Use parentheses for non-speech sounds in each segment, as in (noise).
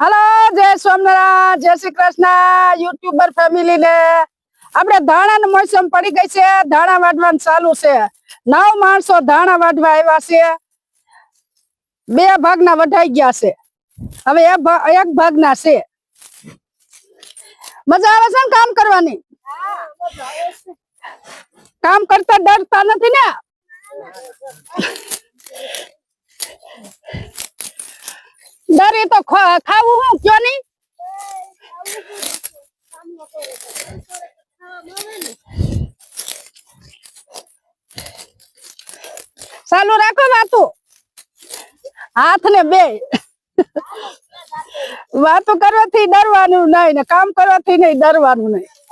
હાલો, જય સ્વામિનારાયણ, જય Shri Krishna, YouTuber family ને આપણે ધાણા ની મોસમ પડી ગઈ છે, ધાણા વાઢવાનું ચાલુ છે. નવ માણસો ધાણા વાઢવા આવ્યા છે. બે ભાગના વઢાઈ ગયા છે. હવે એક ભાગના છે. મજા આવે છે ને કામ કરવાની? કામ કરતા ડરતા નથી ને? ડર તો ખાવું હું, કયો નહીં? ચાલુ રાખો વાતો. હાથ ને બે. વાતો કરવાથી ડરવાનું નહીં ને કામ કરવાથી નહીં, ડરવાનું નહીં.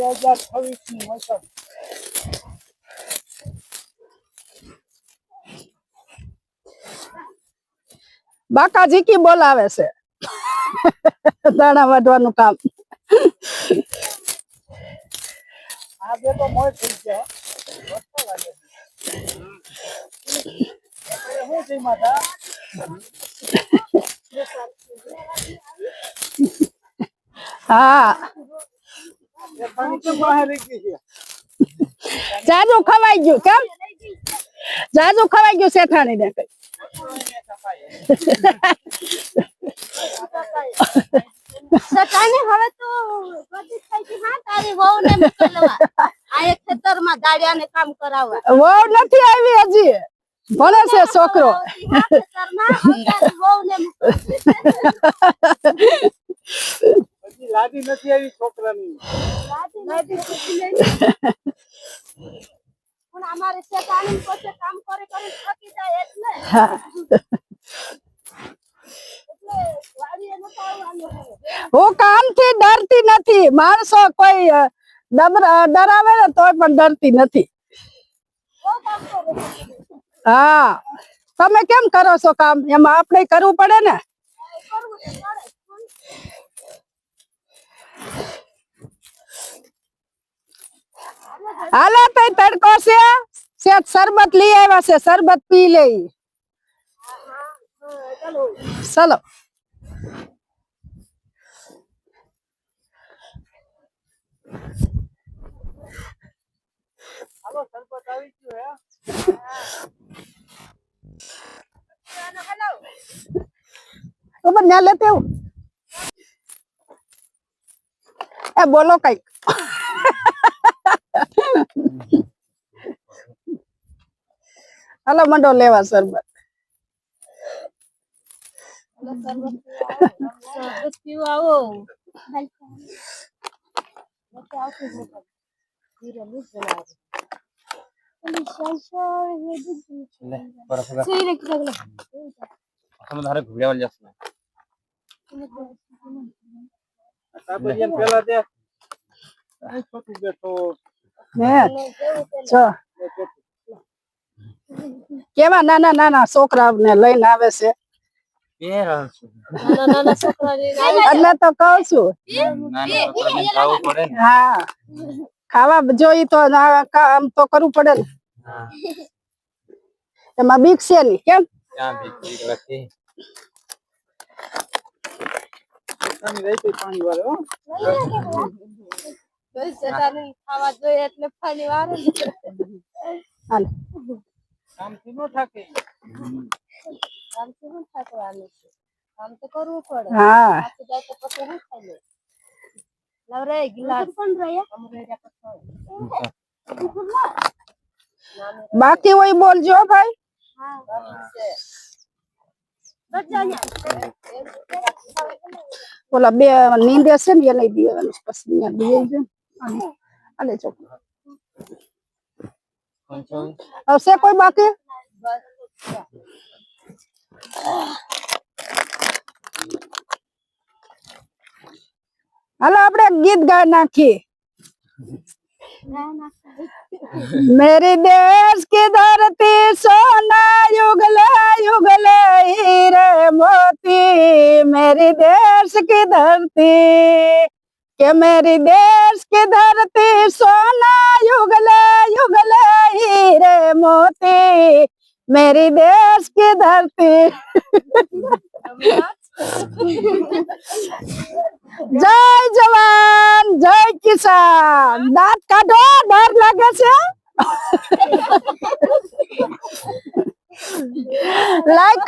બે હજાર છવ્વીસની મોસમ બાકાજી કી બોલાવે છે? દાણા વાઢવાનું કામ. આ બે તો મોય થઈ ગયા માતા? હા એ પાણી કેમ બહાર રહી ગઈ છે જાજુ ખવાઈ ગયું કેમ? જાજુ ખવાઈ ગયું શેઠાણી ને કઈ. હવે તો બધી થઈ ગઈ હા? તારી વહુને મોકલવા આ એક ખેતરમાં દાડિયાને કામ કરાવવા. વહુ નથી આવી હજી. ભણે છે છોકરો. લાદી નથી આવી છોકરાની પણ અમારે શેતાણી પાસે કામ કરે કરે થકી જાય એટલે (laughs) હા. કામથી ડરતી નથી માણસો કોઈ ડરાવે ને તોય પણ ડરતી નથી. હા તમે કેમ કરો છો કામ એમાં આપણે કરવું પડે ને. હાલો તો તડકો છે. શેઠ શરબત લઈ આવ્યા છે. શરબત પી લે હા, ચાલો. ચલો હાલો સરપંચ આવી ગયું હે. હેલો તો પણ ન્યા લેતે આવું. એ બોલો કઈક હાલો મંડો (laughs) લેવા શરબત સરબત પીવા કેવા નાના નાના છોકરા ને લઈને આવે છે? એટલે છું. હા. ખાવા જોઈ તો આમ તો કરવું પડે ને. એમાં બીક છે ને કેમ? પાણી વાળો ખાવા જોઈએ એટલે વારે ને. કામથી નો થાકે. કામ તો થાકવાનું છે કામ તો કરવું પડે હા. જાય તો પછી શું ખાઈ લે લવરે ગિલાસ પણ રહ્યા અમરે બાકી હોય બોલજો હો. ભાઈ ઓલા બે નીંદે છે ને એને દેવાનું પછી અહીંયા દે છે આલે ચોખ્ખું కొంచెం હવે છે કોઈ બાકી હાલો આપણે ગીત ગાઈ નાખીએ मेरी देश की धरती सोना की धरती કે मेरी देश की धरती सोना युगले युगले हीरे मोती मेरी देश की धरती જય જવાન જય કિસાન દાંત કાઢો ડર લાગે છે લાઈક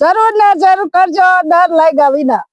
જરૂર ને જરૂર કરજો ડર લાગ્યા વિના.